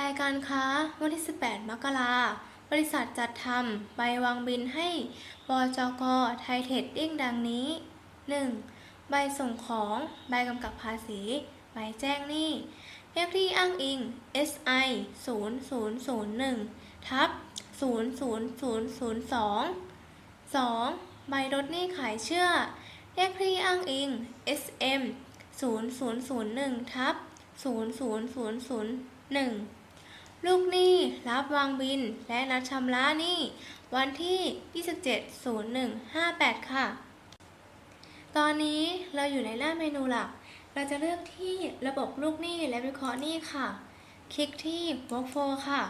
รายการค้าวันที่ 18 มกราบริษัทจัดทำใบวางบินให้บจกไทยเทรดดิ้งดังนี้ 1. ใบส่งของ ใบกำกับภาษี ใบแจ้งหนี้เลขที่อ้างอิง SI 0001ทับ00002 2. ใบลดหนี้ขายเชื่อเลขที่อ้างอิง SM 0001ทับ00001 ลูกหนี้รับวางบินและนัดชำระหนี้ วันที่ 27.01.58 ค่ะ ตอนนี้เราอยู่ในหน้าเมนูหลัก เราจะเลือกที่ระบบลูกหนี้และวิเคราะห์หนี้ค่ะ คลิกที่ Workflow ค่ะ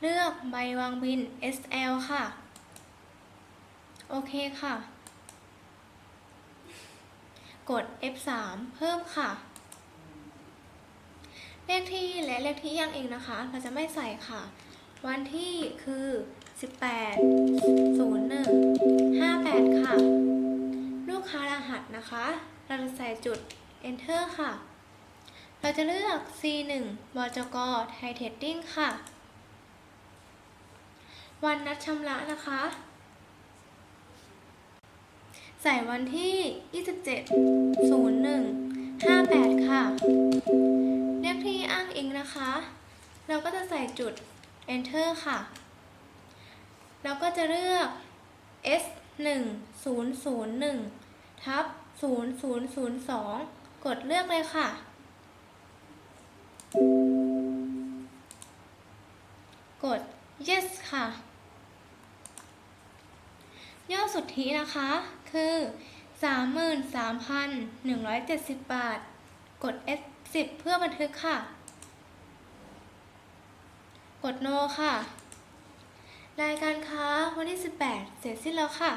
เลือกใบวางบิน SL ค่ะ โอเคค่ะ กด F3 เพิ่มค่ะ เลขที่และเลขที่ยังเองนะคะ เราจะไม่ใส่ค่ะ วันที่คือ 18 01 58 ค่ะ ลูกค้ารหัสนะคะ เราจะใส่จุด enter ค่ะ เราจะเลือก C1 บจกไทยเทรดดิ้งค่ะ วันนัดชำระนะคะ ใส่วันที่ 27 01 นะคะ เราก็จะใส่จุด enter ค่ะ เราก็จะเลือก S 1 0 0 1ทับ0 0 0 2 กดเลือกเลยค่ะ กด yes ค่ะ ยอดสุทธินะคะคือ 33,170 บาท กด F10 เพื่อบันทึกค่ะ กดโนค่ะ รายการค้าวันที่ 18 เสร็จสิ้นแล้วค่ะ